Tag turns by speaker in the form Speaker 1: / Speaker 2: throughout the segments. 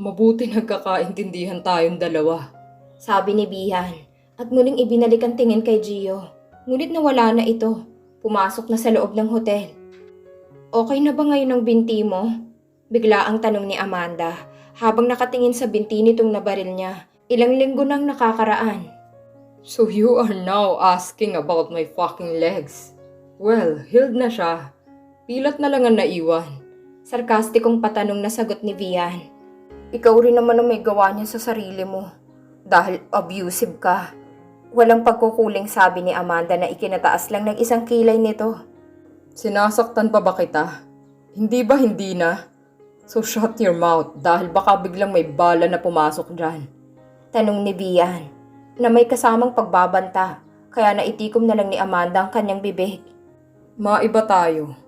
Speaker 1: Mabuti nagkakaintindihan tayong dalawa.
Speaker 2: Sabi ni Bihan. At muling ibinalik ang tingin kay Gio. Ngunit nawala na ito. Pumasok na sa loob ng hotel. Okay na ba ngayon ang binti mo? Bigla ang tanong ni Amanda habang nakatingin sa binti nitong nabaril niya. Ilang linggo nang nakakaraan.
Speaker 1: So you are now asking about my fucking legs. Well, healed na siya. Pilat na lang ang naiwan.
Speaker 2: Sarkastikong patanong na sagot ni Vian. Ikaw rin naman ang may gawa niya sa sarili mo. Dahil abusive ka. Walang pagkukuling sabi ni Amanda na ikinataas lang ng isang kilay nito.
Speaker 1: Sinasaktan pa ba kita? Hindi ba hindi na? So shut your mouth dahil baka biglang may bala na pumasok dyan.
Speaker 2: Tanong ni Vian na may kasamang pagbabanta kaya naitikom na lang ni Amanda ang kanyang bibig.
Speaker 1: Maiba tayo.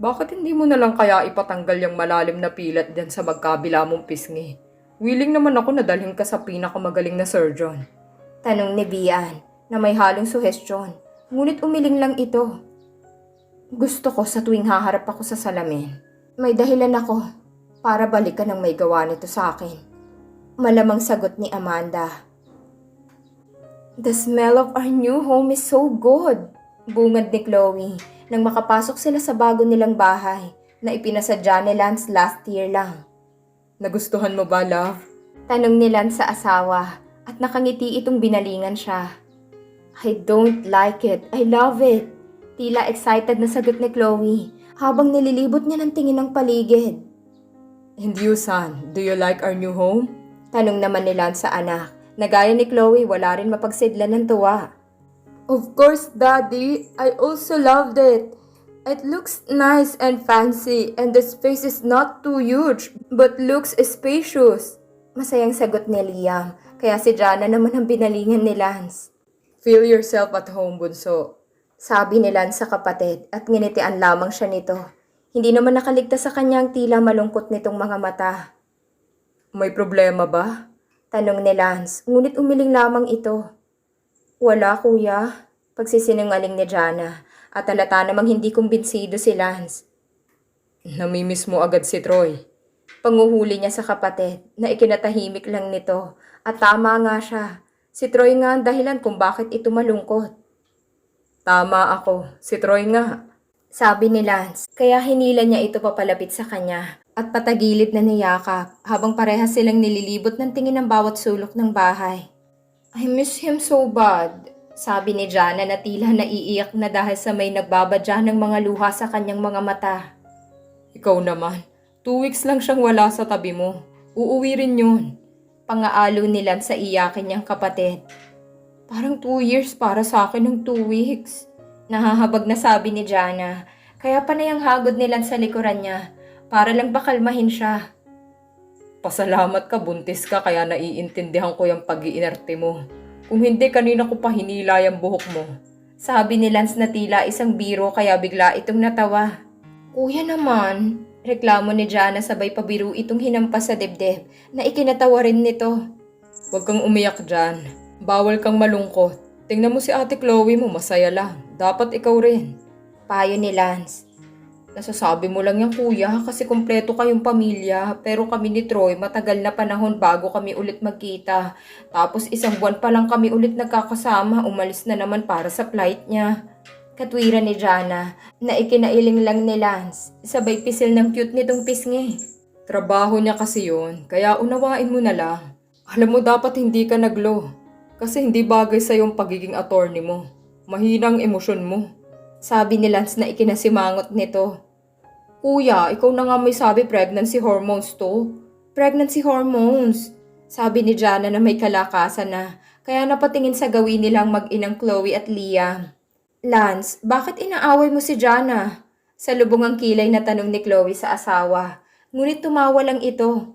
Speaker 1: Bakit hindi mo na lang kaya ipatanggal yung malalim na pilat dyan sa magkabila mong pisngi? Willing naman ako na dalhin ka sa pinakamagaling na surgeon.
Speaker 2: Tanong ni Vian na may halong suhestyon ngunit umiling lang ito. Gusto ko sa tuwing haharap ako sa salamin. May dahilan ako para balikan ang may gawa nito sa akin. Malamang sagot ni Amanda. The smell of our new home is so good. Bungad ni Chloe nang makapasok sila sa bago nilang bahay na ipinasadya ni Lance last year lang.
Speaker 1: Nagustuhan mo ba, love?
Speaker 2: Tanong ni Lance sa asawa at nakangiti itong binalingan siya. I don't like it. I love it. Tila excited na sagot ni Chloe habang nililibot niya ng tingin ng paligid.
Speaker 1: And you, son, do you like our new home?
Speaker 2: Tanong naman ni Lance sa anak. Nagaya ni Chloe, wala rin mapagsidlan ng tuwa. Of course, Daddy. I also loved it. It looks nice and fancy and the space is not too huge but looks spacious. Masayang sagot ni Liam, kaya si Jana naman ang binalingan ni Lance.
Speaker 1: Feel yourself at home, bunso.
Speaker 2: Sabi ni Lance sa kapatid at nginitian lamang siya nito. Hindi naman nakaligtas sa kanya ang tila malungkot nitong mga mata.
Speaker 1: May problema ba?
Speaker 2: Tanong ni Lance, ngunit umiling lamang ito. Wala kuya, pagsisinungaling ni Jana at halata namang hindi kumbinsido si Lance.
Speaker 1: Namimiss mo agad si Troy.
Speaker 2: Panguhuli niya sa kapatid na ikinatahimik lang nito at tama nga siya. Si Troy nga ang dahilan kung bakit ito malungkot.
Speaker 1: Tama ako, si Troy nga.
Speaker 2: Sabi ni Lance, kaya hinila niya ito papalapit sa kanya at patagilid na niyakap habang parehas silang nililibot ng tingin ng bawat sulok ng bahay. I miss him so bad, sabi ni Jana na tila naiiyak na dahil sa may nagbabadya ng mga luha sa kanyang mga mata.
Speaker 1: Ikaw naman, two weeks lang siyang wala sa tabi mo. Uuwi rin yun.
Speaker 2: Pangaalo nila sa iyakin niyang kapatid. Parang two years para sa akin ng two weeks. Nahahabag na sabi ni Jana. Kaya panay ang hagod nila sa likuran niya para lang bakalmahin siya.
Speaker 1: Pasalamat ka, buntis ka, kaya naiintindihan ko yung pag-iinerte mo. Kung hindi, kanina ko pa hinila yung buhok mo.
Speaker 2: Sabi ni Lance na tila isang biro kaya bigla itong natawa. Kuya naman, reklamo ni Jana sabay pabiru itong hinampas sa dibdib na ikinatawa rin nito.
Speaker 1: Huwag kang umiyak dyan. Bawal kang malungkot. Tingnan mo si ate Chloe mo, masaya lang. Dapat ikaw rin.
Speaker 2: Payo ni Lance.
Speaker 1: Nasasabi mo lang yan kuya kasi kumpleto kayong pamilya pero kami ni Troy matagal na panahon bago kami ulit magkita. Tapos isang buwan pa lang kami ulit nagkakasama, umalis na naman para sa flight niya.
Speaker 2: Katwiran ni Jana na ikinailing lang ni Lance. Sabay pisil ng cute nitong pisngi.
Speaker 1: Trabaho niya kasi yun, kaya unawain mo na lang. Alam mo dapat hindi ka naglo kasi hindi bagay sa yung pagiging attorney mo. Mahinang emosyon mo.
Speaker 2: Sabi ni Lance na ikinasimangot nito.
Speaker 1: Kuya, ikaw na nga may sabi pregnancy hormones to.
Speaker 2: Pregnancy hormones. Sabi ni Jana na may kalakasan na, kaya napatingin sa gawin nilang mag-inang Chloe at Liam. Lance, bakit inaaway mo si Jana? Sa lubong ang kilay na tanong ni Chloe sa asawa. Ngunit tumawa lang ito.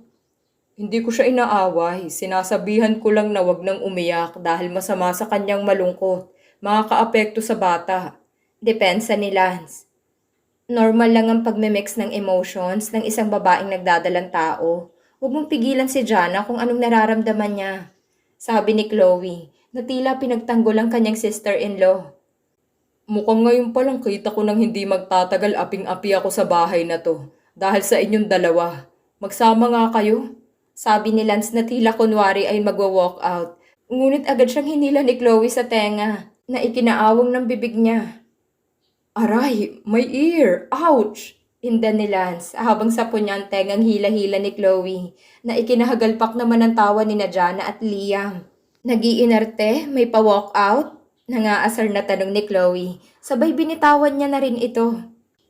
Speaker 1: Hindi ko siya inaaway. Sinasabihan ko lang na wag nang umiyak dahil masama sa kanyang malungkot. Makakaapekto sa bata.
Speaker 2: Depensa ni Lance. Normal lang ang pagmimix ng emotions ng isang babaeng nagdadalang tao. Huwag mong pigilan si Jana kung anong nararamdaman niya. Sabi ni Chloe, na tila pinagtanggol ang kanyang sister-in-law.
Speaker 1: Mukhang ngayon pa lang kita ko nang hindi magtatagal aping-api ako sa bahay na to. Dahil sa inyong dalawa. Magsama nga kayo. Sabi ni Lance na tila kunwari ay magwa-walk out. Ngunit agad siyang hinila ni Chloe sa tenga na ikinaawang ng bibig niya. Aray, my ear! Ouch! Inda ni Lance habang sapo niya ang hila-hila ni Chloe na ikinahagalpak naman ang tawa ni Najana at Liam. Nagiinarte, may pa-walk out? Nangaasar na tanong ni Chloe. Sabay binitawan niya na rin ito.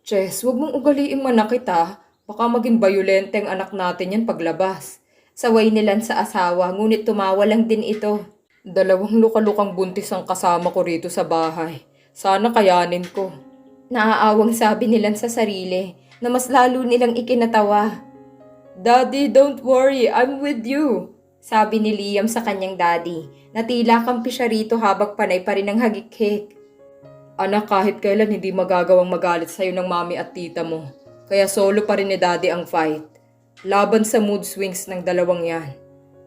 Speaker 1: Chess, huwag mong ugaliin man kita. Baka maging bayolente ang anak natin yan paglabas. Saway nilan sa asawa, ngunit tumawa lang din ito. Dalawang lukalukang buntis ang kasama ko rito sa bahay. Sana kayanin ko. Naaawang sabi nilan sa sarili na mas lalo nilang ikinatawa. Daddy, don't worry, I'm with you. Sabi ni Liam sa kanyang daddy na tila kampi siya rito habang panay pa rin ang hagik-hik. Anak, kahit kailan hindi magagawang magalit sa'yo ng mami at tita mo. Kaya solo pa rin ni daddy ang fight. Laban sa mood swings ng dalawang yan.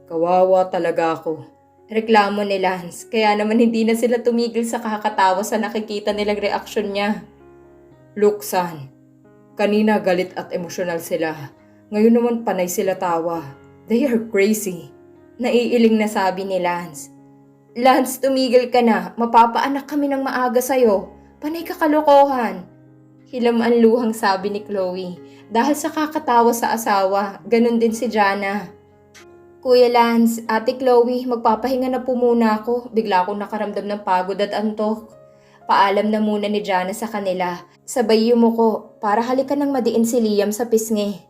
Speaker 1: Kawawa talaga ako. Reklamo ni Lance, kaya naman hindi na sila tumigil sa kakatawa sa nakikita nilang reaksyon niya. Look, son. Kanina galit at emosyonal sila. Ngayon naman panay sila tawa. They are crazy. Naiiling na sabi ni Lance. Lance, tumigil ka na. Mapapaanak kami ng maaga sa'yo. Panay ka kalokohan. Hilam ang luhang sabi ni Chloe. Dahil sa kakatawa sa asawa, ganun din si Jana. Kuya Lance, Ate Chloe, magpapahinga na po muna ako. Bigla akong nakaramdam ng pagod at antok. Paalam na muna ni Jana sa kanila. Sabay yumuko para halikan ng madiin si Liam sa pisngi.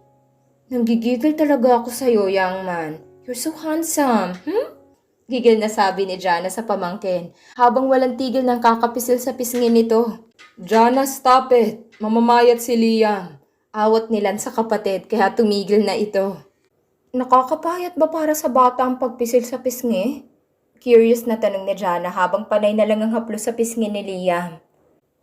Speaker 1: Nanggigigil talaga ako sa'yo, young man. You're so handsome, hmm? Gigil na sabi ni Jana sa pamangkin habang walang tigil ng kakapisil sa pisngi nito. Jana, stop it! Mamamayat si Liam. Awat nilan sa kapatid kaya tumigil na ito. Nakakapayat ba para sa bata ang pagpisil sa pisngi? Curious na tanong ni Jana habang panay na lang ang haplos sa pisngi ni Liam.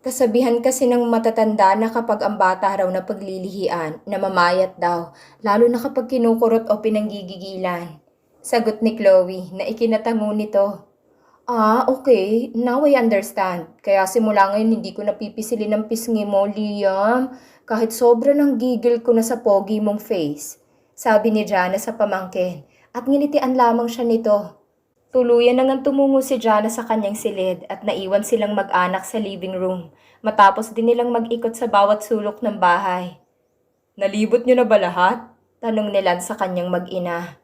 Speaker 1: Kasabihan kasi ng matatanda na kapag ang bata raw na paglilihian, namamayat daw, lalo na kapag kinukurot o pinanggigigilan. Sagot ni Chloe na ikinatango nito. Ah, okay. Now I understand. Kaya simula ngayon hindi ko napipisilin ang pisngi mo, Liam. Kahit sobra ng gigil ko na sa pogi mong face. Sabi ni Jana sa pamangkin. At nginitian lamang siya nito. Tuluyan na nga tumungo si Jana sa kanyang silid at naiwan silang mag-anak sa living room matapos din nilang mag-ikot sa bawat sulok ng bahay. Nalibot niyo na ba lahat? Tanong nilan sa kanyang mag-ina.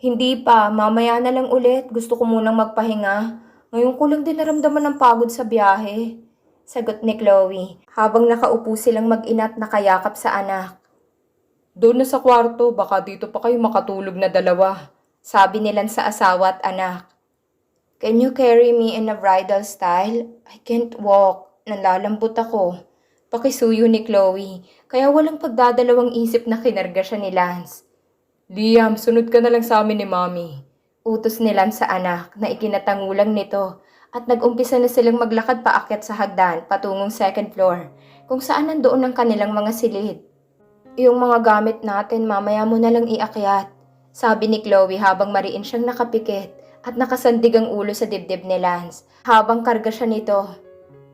Speaker 1: Hindi pa, mamaya na lang ulit. Gusto ko munang magpahinga. Ngayon ko lang din naramdaman ng pagod sa biyahe. Sagot ni Chloe habang nakaupo silang mag-ina at nakayakap sa anak. Doon na sa kwarto, baka dito pa kayo makatulog na dalawa. Sabi nilan sa asawa at anak. Can you carry me in a bridal style? I can't walk. Nanlalambot ako. Pakisuyo ni Chloe, kaya walang pagdadalawang isip na kinarga siya ni Lance. Liam, sunod ka na lang sa amin ni Mommy. Utos ni Lance sa anak na ikinatangulang nito at nag-umpisa na silang maglakad paakyat sa hagdan patungong second floor kung saan nandoon ang kanilang mga silid. Yung mga gamit natin mamaya mo na lang iakyat, sabi ni Chloe habang mariin siyang nakapikit at nakasandig ang ulo sa dibdib ni Lance habang karga siya nito.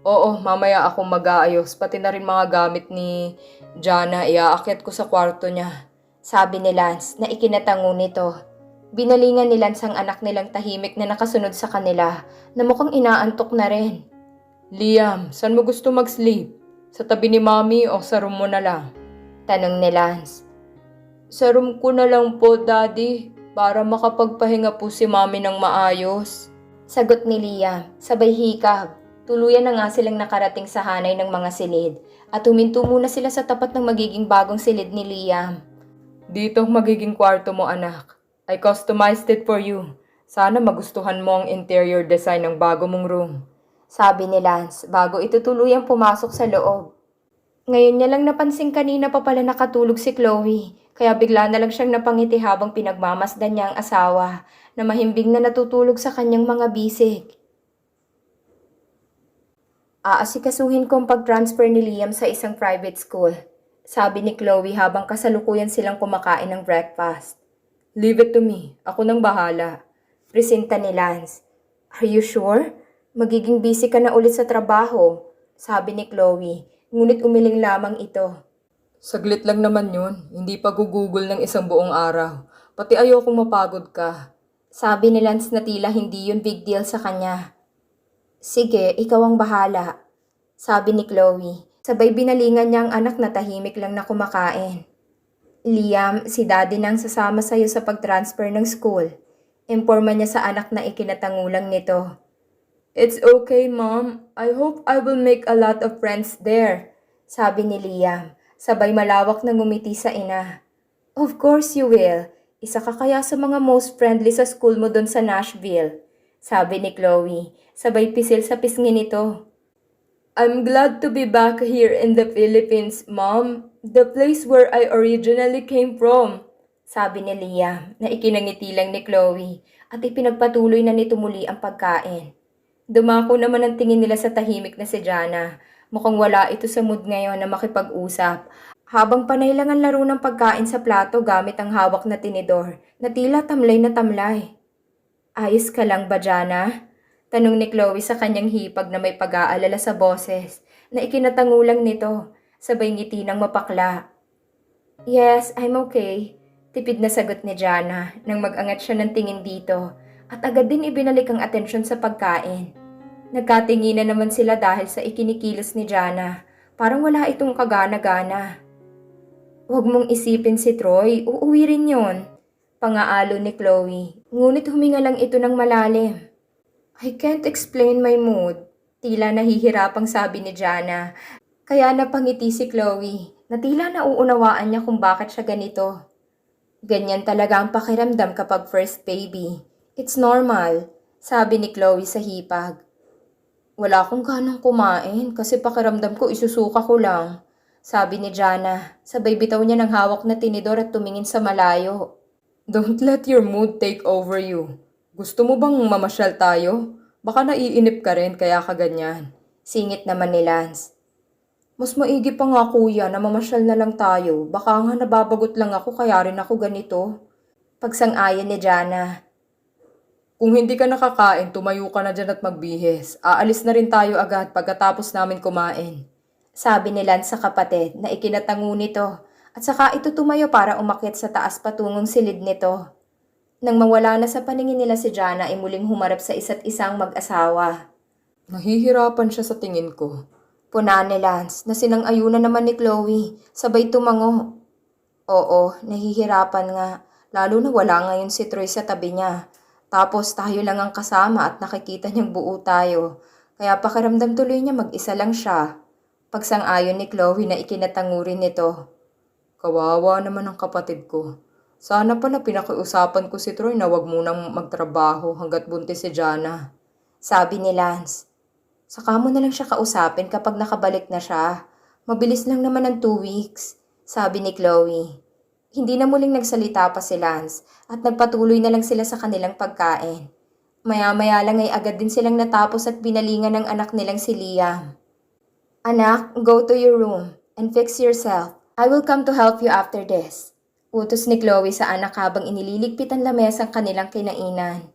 Speaker 1: Oo, mamaya ako mag-aayos, pati na rin mga gamit ni Jana, iaakyat ko sa kwarto niya. Sabi ni Lance na ikinatango nito. Binalingan ni Lance ang anak nilang tahimik na nakasunod sa kanila na mukhang inaantok na rin. Liam, saan mo gusto mag-sleep? Sa tabi ni Mami o sa room mo na lang? Tanong ni Lance. Sa room ko na lang po, Daddy, para makapagpahinga po si Mami ng maayos. Sagot ni Liam, sabay hikab. Tuluyan na nga silang nakarating sa hanay ng mga silid at huminto muna sila sa tapat ng magiging bagong silid ni Liam. Dito ang magiging kwarto mo anak. I customized it for you. Sana magustuhan mo ang interior design ng bago mong room. Sabi ni Lance bago ito tuluyang pumasok sa loob. Ngayon niya lang napansin kanina pa pala nakatulog si Chloe, kaya bigla na lang siyang napangiti habang pinagmamasdan niya ang asawa na mahimbing na natutulog sa kanyang mga bisig. Aasikasuhin ko ang pag-transfer ni Liam sa isang private school, sabi ni Chloe habang kasalukuyan silang kumakain ng breakfast. Leave it to me. Ako nang bahala. Presenta ni Lance. Are you sure? Magiging busy ka na ulit sa trabaho, sabi ni Chloe, ngunit umiling lamang ito. Saglit lang naman yun. Hindi pa gugugol ng isang buong araw. Pati ayokong mapagod ka.
Speaker 2: Sabi ni Lance na tila hindi yun big deal sa kanya. Sige, ikaw ang bahala. Sabi ni Chloe. Sabay binalingan niya ang anak na tahimik lang na kumakain. Liam, si daddy nang sasama sa'yo sa pag-transfer ng school. Imporma niya sa anak na ikinatangulang nito.
Speaker 1: It's okay, Mom. I hope I will make a lot of friends there.
Speaker 2: Sabi ni Liam, sabay malawak na ngumiti sa ina. Of course you will. Isa ka kaya sa mga most friendly sa school mo doon sa Nashville. Sabi ni Chloe, sabay pisil sa pisngi nito.
Speaker 1: I'm glad to be back here in the Philippines, Mom. The place where I originally came from.
Speaker 2: Sabi ni Liam na ikinangiti lang ni Chloe at ipinagpatuloy na nito muli ang pagkain. Dumako naman ang tingin nila sa tahimik na si Jana. Mukhang wala ito sa mood ngayon na makipag-usap. Habang panay lang ang laro ng pagkain sa plato gamit ang hawak na tinidor na tila tamlay na tamlay. Ayos ka lang ba, Jana? Tanong ni Chloe sa kanyang hipag na may pag-aalala sa boses na ikinatangulang nito, sabay ngiti ng mapakla. Yes, I'm okay. Tipid na sagot ni Jana nang mag-angat siya ng tingin dito at agad din ibinalik ang atensyon sa pagkain. Nagkatinginan naman sila dahil sa ikinikilos ni Jana. Parang wala itong kagana-gana. Huwag mong isipin si Troy, uuwi rin yon. Pangaalo ni Chloe, ngunit huminga lang ito ng malalim. I can't explain my mood. Tila nahihirapang sabi ni Jana. Kaya napangiti si Chloe na tila nauunawaan niya kung bakit siya ganito. Ganyan talaga ang pakiramdam kapag first baby. It's normal, sabi ni Chloe sa hipag. Wala akong ganang kumain kasi pakiramdam ko isusuka ko lang. Sabi ni Jana, sabay bitaw niya ng hawak na tinidor at tumingin sa malayo.
Speaker 1: Don't let your mood take over you. Gusto mo bang mamasyal tayo? Baka naiinip ka rin kaya ka ganyan.
Speaker 2: Singit naman ni Lance. Mas maigi pa nga kuya na mamasyal na lang tayo. Baka nga nababagot lang ako kaya rin ako ganito. Pagsang-ayon ni Jana.
Speaker 1: Kung hindi ka nakakain, tumayo ka na dyan at magbihis. Aalis na rin tayo agad pagkatapos namin kumain.
Speaker 2: Sabi ni Lance sa kapatid na ikinatango nito at saka ito tumayo para umakyat sa taas patungong silid nito. Nang mawala na sa paningin nila si Jana ay muling humarap sa isa't isang mag-asawa.
Speaker 1: Nahihirapan siya sa tingin ko.
Speaker 2: Puna ni Lance na sinang-ayunan naman ni Chloe, sabay tumango. Oo, nahihirapan nga, lalo na wala ngayon si Troy sa tabi niya. Tapos tayo lang ang kasama at nakikita niyang buo tayo. Kaya pakiramdam tuloy niya mag-isa lang siya. Pagsang-ayon ni Chloe na ikinatango rin nito.
Speaker 1: Kawawa naman ang kapatid ko. Sana pala pinakiusapan ko si Troy na wag munang magtrabaho hanggat buntis si Jana.
Speaker 2: Sabi ni Lance. Saka mo na lang siya kausapin kapag nakabalik na siya. Mabilis lang naman ang two weeks. Sabi ni Chloe. Hindi na muling nagsalita pa si Lance at nagpatuloy na lang sila sa kanilang pagkain. Maya-maya lang ay agad din silang natapos at binalingan ng anak nilang si Liam. Anak, go to your room and fix yourself. I will come to help you after this. Utos ni Chloe sa anak habang inililigpit ang lamesa ang kanilang kinainan.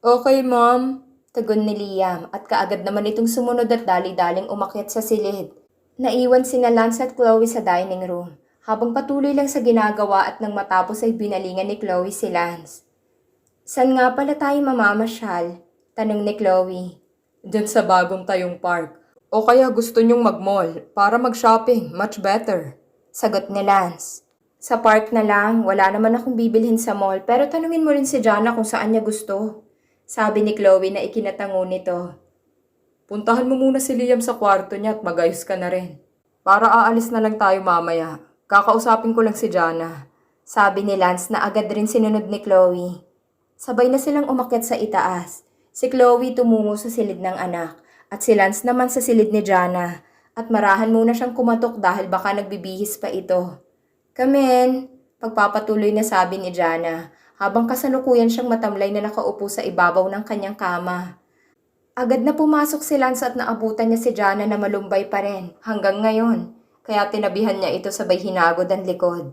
Speaker 1: Okay, ma'am.
Speaker 2: Tugon ni Liam at kaagad naman itong sumunod at dali-daling umakyat sa silid. Naiwan sina Lance at Chloe sa dining room. Habang patuloy lang sa ginagawa at nang matapos ay binalingan ni Chloe si Lance. San nga pala tayo mamamasyal? Tanong ni Chloe.
Speaker 1: Diyan sa bagong tayong park. O kaya gusto nyong mag-mall para mag-shopping. Much better.
Speaker 2: Sagot ni Lance. Sa park na lang, wala naman akong bibilhin sa mall pero tanungin mo rin si Jana kung saan niya gusto. Sabi ni Chloe na ikinatango nito.
Speaker 1: Puntahan mo muna si Liam sa kwarto niya at magayos ka na rin. Para aalis na lang tayo mamaya. Kakausapin ko lang si Jana.
Speaker 2: Sabi ni Lance na agad rin sinunod ni Chloe. Sabay na silang umakyat sa itaas. Si Chloe tumungo sa silid ng anak at si Lance naman sa silid ni Jana at marahan muna siyang kumatok dahil baka nagbibihis pa ito. Kamen, pagpapatuloy na sabi ni Jana habang kasalukuyan siyang matamlay na nakaupo sa ibabaw ng kanyang kama. Agad na pumasok si Lance at naabutan niya si Jana na malumbay pa rin hanggang ngayon. Kaya tinabihan niya ito sabay hinagod ang likod.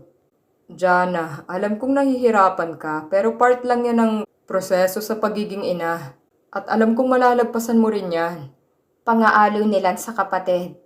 Speaker 1: Jana, alam kong nahihirapan ka pero part lang yan ng proseso sa pagiging ina. At alam kong malalagpasan mo rin yan.
Speaker 2: Pangaalo ni Lance sa kapatid.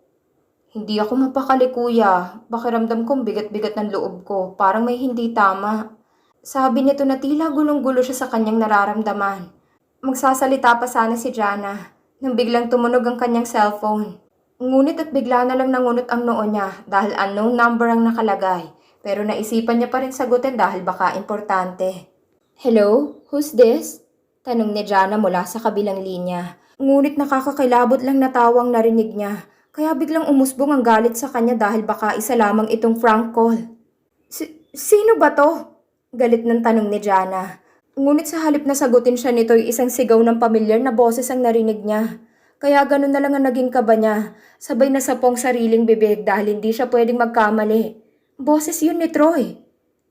Speaker 2: Hindi ako mapakali kuya. Pakiramdam kong bigat-bigat ng loob ko. Parang may hindi tama. Sabi nito na tila gulong-gulo siya sa kanyang nararamdaman. Magsasalita pa sana si Jana nang biglang tumunog ang kanyang cellphone. Ngunit at bigla na lang nangunot ang noo niya dahil unknown number ang nakalagay. Pero naisipan niya pa rin sagutin dahil baka importante. Hello? Who's this? Tanong ni Jana mula sa kabilang linya. Ngunit nakakakilabot lang na tawang narinig niya. Kaya biglang umusbong ang galit sa kanya dahil baka isa lamang itong prank call. Si- sino ba to? Galit ng tanong ni Jana. Ngunit sa halip na sagutin siya nito isang sigaw ng pamilyar na boses ang narinig niya. Kaya ganun na lang ang naging kaba niya. Sabay na sapong sariling bibig dahil hindi siya pwedeng magkamali. Boses yun ni Troy.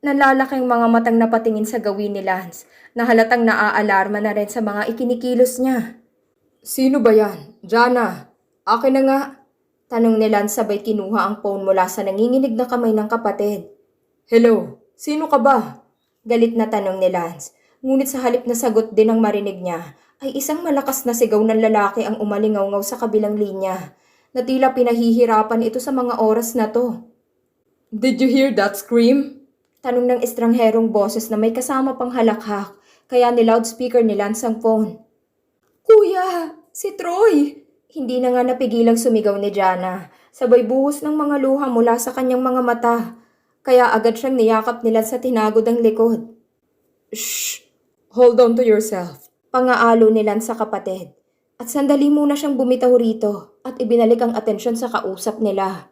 Speaker 2: Nalalaking mga matang napatingin sa gawin ni Lance na halatang naaalarma na rin sa mga ikinikilos niya.
Speaker 1: Sino ba yan? Jana, akin na nga.
Speaker 2: Tanong ni Lance sabay kinuha ang phone mula sa nanginginig na kamay ng kapatid.
Speaker 1: Hello, sino ka ba?
Speaker 2: Galit na tanong ni Lance. Ngunit sa halip na sagot din ang marinig niya, ay isang malakas na sigaw ng lalaki ang umalingaw sa kabilang linya, na tila pinahihirapan ito sa mga oras na to.
Speaker 1: Did you hear that scream?
Speaker 2: Tanong ng estrangherong boses na may kasama pang halakhak, kaya ni loudspeaker ni Lance ang phone. Kuya, si Troy! Hindi na nga napigilang sumigaw ni Jana, sabay buhos ng mga luha mula sa kanyang mga mata, kaya agad siyang niyakap nila sa tinagod ang likod.
Speaker 1: Shh! Hold on to yourself.
Speaker 2: Pangaalo ni Lance sa kapatid. At sandali muna siyang bumitaw rito at ibinalik ang atensyon sa kausap nila.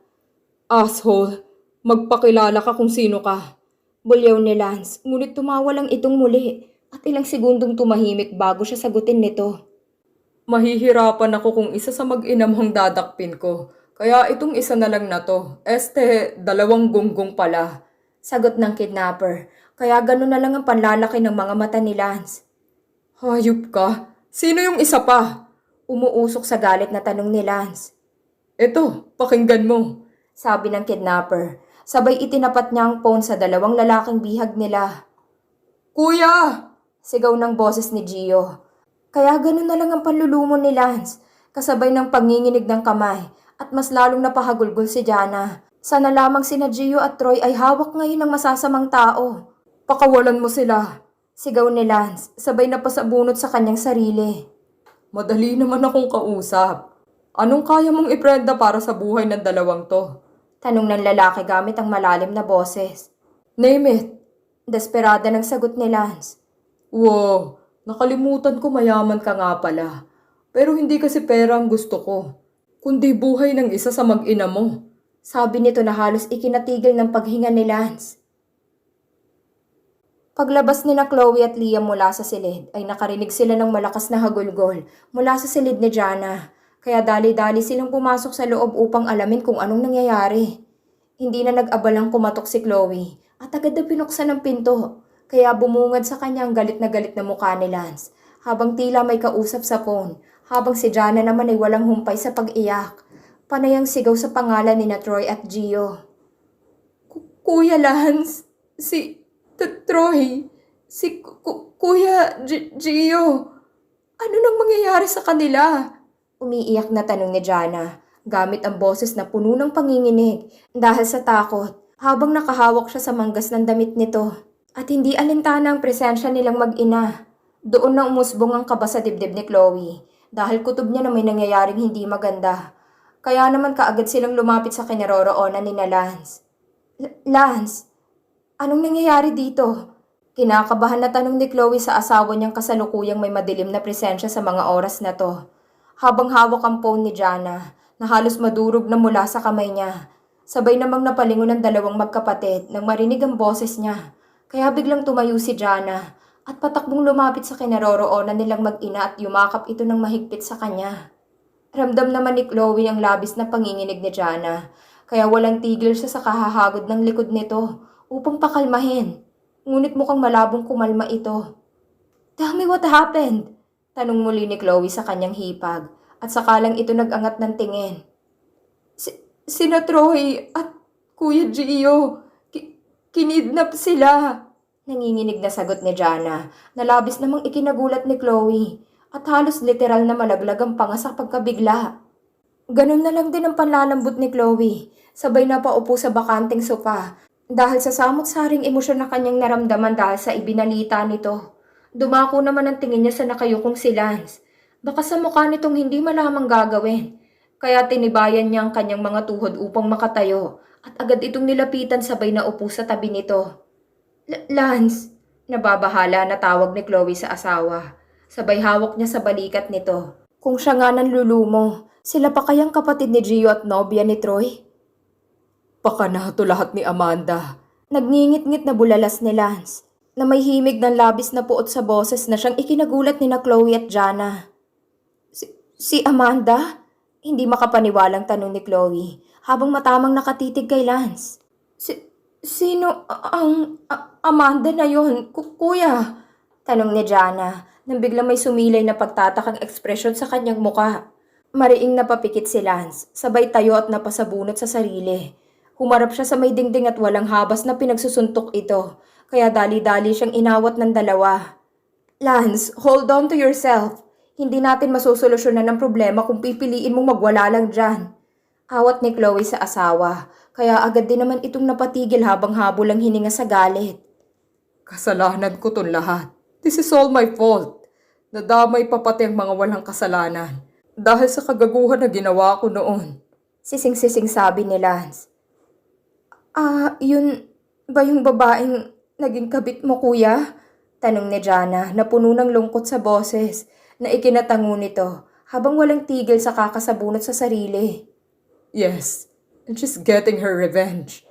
Speaker 1: Asshole, magpakilala ka kung sino ka.
Speaker 2: Bulyaw ni Lance, ngunit tumawa lang itong muli at ilang segundong tumahimik bago siya sagutin nito.
Speaker 1: Mahihirapan ako kung isa sa mag-inam ang dadakpin ko. Kaya itong isa na lang na to. Este, dalawang gunggong pala.
Speaker 2: Sagot ng kidnapper, kaya gano'n na lang ang panlalaki ng mga mata ni Lance.
Speaker 1: Hayop ka. Sino yung isa pa?
Speaker 2: Umuusok sa galit na tanong ni Lance.
Speaker 1: Eto, pakinggan mo.
Speaker 2: Sabi ng kidnapper, sabay itinapat niya ang phone sa dalawang lalaking bihag nila.
Speaker 1: Kuya!
Speaker 2: Sigaw ng boses ni Gio. Kaya ganun na lang ang panlulumon ni Lance, kasabay ng panginginig ng kamay, at mas lalong napahagulgol si Jana. Sana lamang sina Gio at Troy ay hawak ngayon ng masasamang tao.
Speaker 1: Pakawalan mo sila.
Speaker 2: Sigaw ni Lance, sabay na pasabunot sa kanyang sarili.
Speaker 1: Madali naman akong kausap. Anong kaya mong iprenda para sa buhay ng dalawang to?
Speaker 2: Tanong ng lalaki gamit ang malalim na boses.
Speaker 1: Name it.
Speaker 2: Desperada ng sagot ni Lance.
Speaker 1: Wow, nakalimutan ko mayaman ka nga pala. Pero hindi kasi pera ang gusto ko. Kundi buhay ng isa sa mag-ina mo.
Speaker 2: Sabi nito na halos ikinatigil ng paghinga ni Lance. Paglabas ni Chloe at Liam mula sa silid, ay nakarinig sila ng malakas na hagulgol mula sa silid ni Jana. Kaya dali-dali silang pumasok sa loob upang alamin kung anong nangyayari. Hindi na nag-abalang kumatok si Chloe at agad na pinuksan ang pinto. Kaya bumungad sa kanya ang galit na galit na mukha ni Lance habang tila may kausap sa phone habang si Jana naman ay walang humpay sa pag-iyak. Panayang sigaw sa pangalan ni na Troy at Gio.
Speaker 1: Kuya Lance, si Troy, si Ku- Kuya G- Gio, ano nang mangyayari sa kanila?
Speaker 2: Umiiyak na tanong ni Jana gamit ang boses na puno ng panginginig dahil sa takot habang nakahawak siya sa manggas ng damit nito. At hindi alintana ang presensya nilang mag-ina. Doon na umusbong ang kaba sa dibdib ni Chloe dahil kutob niya na may nangyayaring hindi maganda. Kaya naman kaagad silang lumapit sa kinaroroonan ni na Lance. L- Lance, anong nangyayari dito? Kinakabahan na tanong ni Chloe sa asawa niyang kasalukuyang may madilim na presensya sa mga oras na to. Habang hawak ang phone ni Jana, na halos madurog na mula sa kamay niya. Sabay namang napalingon ng dalawang magkapatid nang marinig ang boses niya. Kaya biglang tumayo si Jana at patakbong lumapit sa kinaroroonan nilang mag-ina at yumakap ito ng mahigpit sa kanya. Ramdam naman ni Chloe ang labis na panginginig ni Jana, kaya walang tigil siya sa kahahagod ng likod nito upang pakalmahin. Ngunit mukhang malabong kumalma ito. Tell me what happened? Tanong muli ni Chloe sa kanyang hipag at sakalang ito nag-angat ng tingin.
Speaker 1: Si, sina Troy at Kuya Gio, ki- kinidnap sila.
Speaker 2: Nanginginig na sagot ni Jana na labis namang ikinagulat ni Chloe at halos literal na malaglag ang panga sa pagkabigla. Ganun na lang din ang panlalambot ni Chloe. Sabay na paupo sa bakanting sopa Dahil sa samot-saring emosyon na kanyang naramdaman dahil sa ibinalita nito, dumako naman ang tingin niya sa nakayukong si Lance. Baka sa mukha nitong hindi malamang gagawin. Kaya tinibayan niya ang kanyang mga tuhod upang makatayo at agad itong nilapitan sabay na upo sa tabi nito. "L- Lance, nababahala na tawag ni Chloe sa asawa. Sabay hawak niya sa balikat nito. Kung siya nga nanlulumo, sila pa kayang kapatid ni Gio at nobya ni Troy?
Speaker 1: Baka na to lahat ni Amanda.
Speaker 2: Nagngingit-ngit na bulalas ni Lance na may himig ng labis na puot sa boses na siyang ikinagulat ni na Chloe at Jana. Si, si Amanda? Hindi makapaniwalang tanong ni Chloe habang matamang nakatitig kay Lance. Si, sino ang a- Amanda na yon? Ku- kuya? Tanong ni Jana nang biglang may sumilay na pagtatakang ekspresyon sa kanyang muka. Mariing napapikit si Lance, sabay tayo at napasabunot sa sarili. Humarap siya sa may dingding at walang habas na pinagsusuntok ito, kaya dali-dali siyang inawat ng dalawa. Lance, hold on to yourself. Hindi natin masusolusyonan ang problema kung pipiliin mong magwala lang dyan. Awat ni Chloe sa asawa, kaya agad din naman itong napatigil habang habol ang hininga sa galit.
Speaker 1: Kasalanan ko ton lahat. This is all my fault. Nadamay pa pati ang mga walang kasalanan. Dahil sa kagaguhan na ginawa ko noon.
Speaker 2: Sising-sising sabi ni Lance. Ah, yun ba yung babaeng naging kabit mo, kuya? Tanong ni Jana na puno ng lungkot sa boses na ikinatango nito habang walang tigil sa kakasabunot sa sarili.
Speaker 1: Yes, and she's getting her revenge.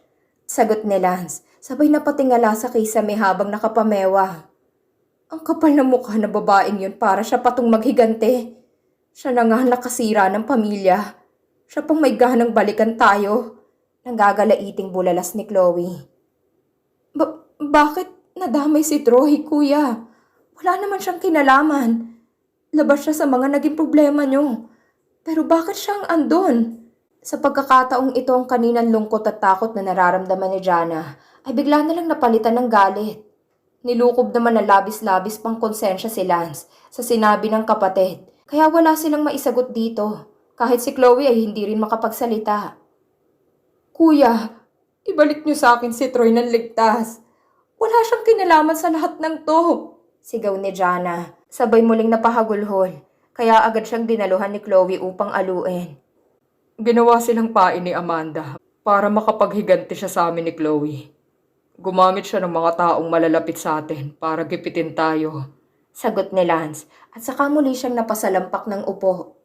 Speaker 2: Sagot ni Lance, sabay na patingala sa kisame habang nakapamewa. Ang kapal na mukha na babaeng yun para siya patong maghigante. Siya na nga nakasira ng pamilya. Siya pang may ganang balikan tayo. Nanggagala-iting bulalas ni Chloe. Ba- bakit nadamay si Troy, kuya? Wala naman siyang kinalaman. Labas siya sa mga naging problema niyo. Pero bakit siyang andon? Sa pagkakataong ito ang kaninang lungkot at takot na nararamdaman ni Jana, ay bigla na lang napalitan ng galit. Nilukob naman na labis-labis pang konsensya si Lance sa sinabi ng kapatid, kaya wala silang maisagot dito, kahit si Chloe ay hindi rin makapagsalita. Kuya, ibalik niyo sa akin si Troy ng ligtas. Wala siyang kinalaman sa lahat ng to. Sigaw ni Jana, sabay muling napahagulhol, kaya agad siyang dinaluhan ni Chloe upang aluin.
Speaker 1: Ginawa silang pain ni Amanda para makapaghiganti siya sa amin ni Chloe. Gumamit siya ng mga taong malalapit sa atin para gipitin tayo.
Speaker 2: Sagot ni Lance at saka muli siyang napasalampak ng upo.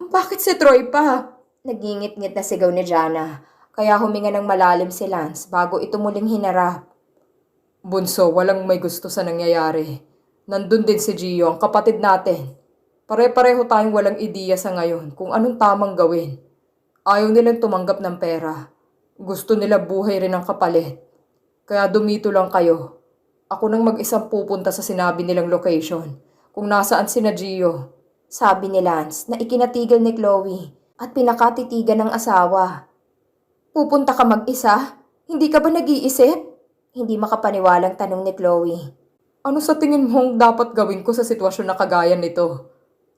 Speaker 2: Bakit si Troy pa? Nagingit-ngit na sigaw ni Jana, kaya huminga ng malalim si Lance bago ito muling hinarap.
Speaker 1: Bunso, walang may gusto sa nangyayari. Nandun din si Gio, ang kapatid natin. Pare-pareho tayong walang ideya sa ngayon kung anong tamang gawin. Ayaw nilang tumanggap ng pera. Gusto nila buhay rin ang kapalit. Kaya dumito lang kayo. Ako nang mag-isang pupunta sa sinabi nilang location. Kung nasaan si Gio.
Speaker 2: Sabi ni Lance na ikinatigil ni Chloe at pinakatitigan ng asawa. Pupunta ka mag-isa? Hindi ka ba nag-iisip? Hindi makapaniwalang tanong ni Chloe.
Speaker 1: Ano sa tingin mong dapat gawin ko sa sitwasyon na kagaya nito?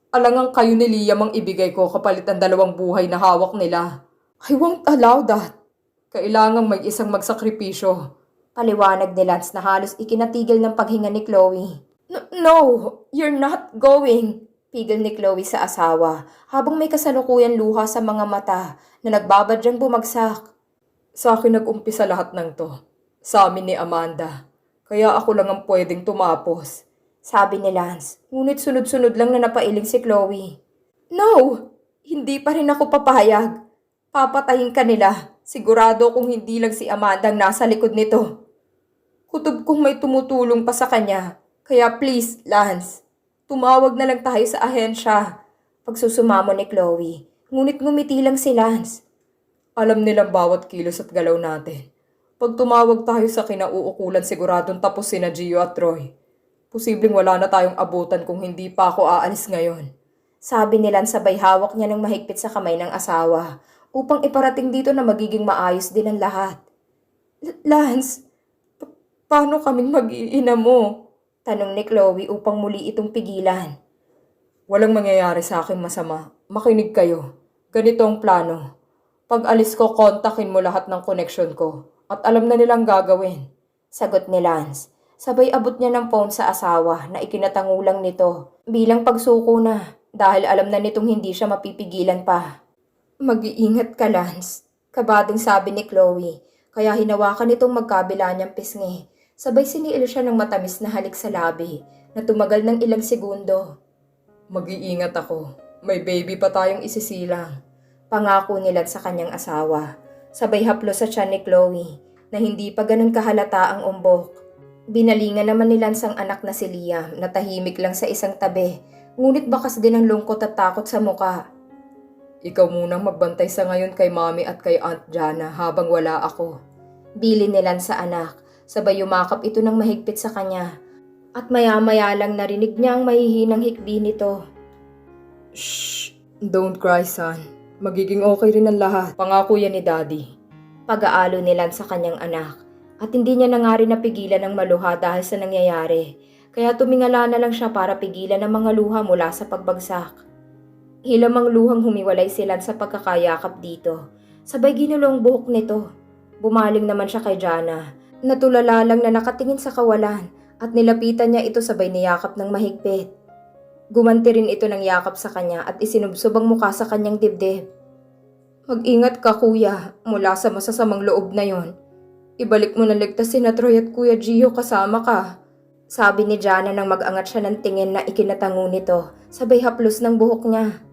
Speaker 1: Alangang kayo ni Liam ang ibigay ko kapalit ang dalawang buhay na hawak nila. I won't allow that. Kailangang may isang magsakripisyo.
Speaker 2: Paliwanag ni Lance na halos ikinatigil ng paghinga ni Chloe. "No- No, you're not going. Pigil ni Chloe sa asawa habang may kasalukuyan luha sa mga mata na nagbabadyang bumagsak.
Speaker 1: Sa akin nag-umpisa lahat ng to. Sa amin ni Amanda. Kaya ako lang ang pwedeng tumapos.
Speaker 2: Sabi ni Lance, ngunit sunod-sunod lang na napailing si Chloe. No! Hindi pa rin ako papayag. Papatayin ka nila. Sigurado kung hindi lang si Amanda ang nasa likod nito. Kutob kong may tumutulong pa sa kanya. Kaya please, Lance, tumawag na lang tayo sa ahensya. Pagsusumamo ni Chloe, ngunit ngumiti lang si Lance.
Speaker 1: Alam nilang bawat kilos at galaw natin. Pag tumawag tayo sa kinauukulan siguradong tapos sina Gio at Troy. Posibleng wala na tayong abutan kung hindi pa ako aalis ngayon.
Speaker 2: Sabi ni Lance sabay hawak niya ng mahigpit sa kamay ng asawa upang iparating dito na magiging maayos din ang lahat. "L- Lance, pa- paano kaming mag-iina mo? Tanong ni Chloe upang muli itong pigilan.
Speaker 1: Walang mangyayari sa akin masama. Makinig kayo. Ganito ang plano. Pag alis ko, kontakin mo lahat ng connection ko at alam na nilang gagawin.
Speaker 2: Sagot ni Lance. Sabay abot niya ng phone sa asawa na ikinatangulang nito bilang pagsuko na dahil alam na nitong hindi siya mapipigilan pa. Mag-iingat ka, Lance. Kabadong sabi ni Chloe, kaya hinawakan nitong magkabila niyang pisngi. Sabay siniil siya ng matamis na halik sa labi na tumagal ng ilang segundo.
Speaker 1: Mag-iingat ako. May baby pa tayong isisilang.
Speaker 2: Pangako ni Lance sa kanyang asawa. Sabay haplo sa tiyan ni Chloe na hindi pa ganun kahalata ang umbok. Binalingan naman ni Lance ang anak na si Liam na tahimik lang sa isang tabi. Ngunit bakas din ang lungkot at takot sa muka.
Speaker 1: Ikaw munang magbantay sa ngayon kay mami at kay Aunt Jana habang wala ako.
Speaker 2: Bili ni Lance sa anak. Sabay yumakap ito ng mahigpit sa kanya. At maya-maya lang narinig niya ang mahihinang hikbi nito.
Speaker 1: Shh! Don't cry, son. Magiging okay rin ang lahat. Pangako yan ni Daddy.
Speaker 2: Pag-aalo ni Lance sa kanyang anak. At hindi niya na nga rin napigilan ng maluha dahil sa nangyayari. Kaya tumingala na lang siya para pigilan ang mga luha mula sa pagbagsak. Hilamang luhang humiwalay si Lance sa pagkakayakap dito. Sabay ginulong buhok nito. Bumaling naman siya kay Jana. Natulala lang na nakatingin sa kawalan at nilapitan niya ito sabay niyakap ng mahigpit. Gumanti rin ito ng yakap sa kanya at isinubsob ang mukha sa kanyang dibdib. Mag-ingat ka kuya mula sa masasamang loob na yon. Ibalik mo na ligtas si Troy at Kuya Gio kasama ka. Sabi ni Jana nang mag-angat siya ng tingin na ikinatango nito, sabay haplos ng buhok niya.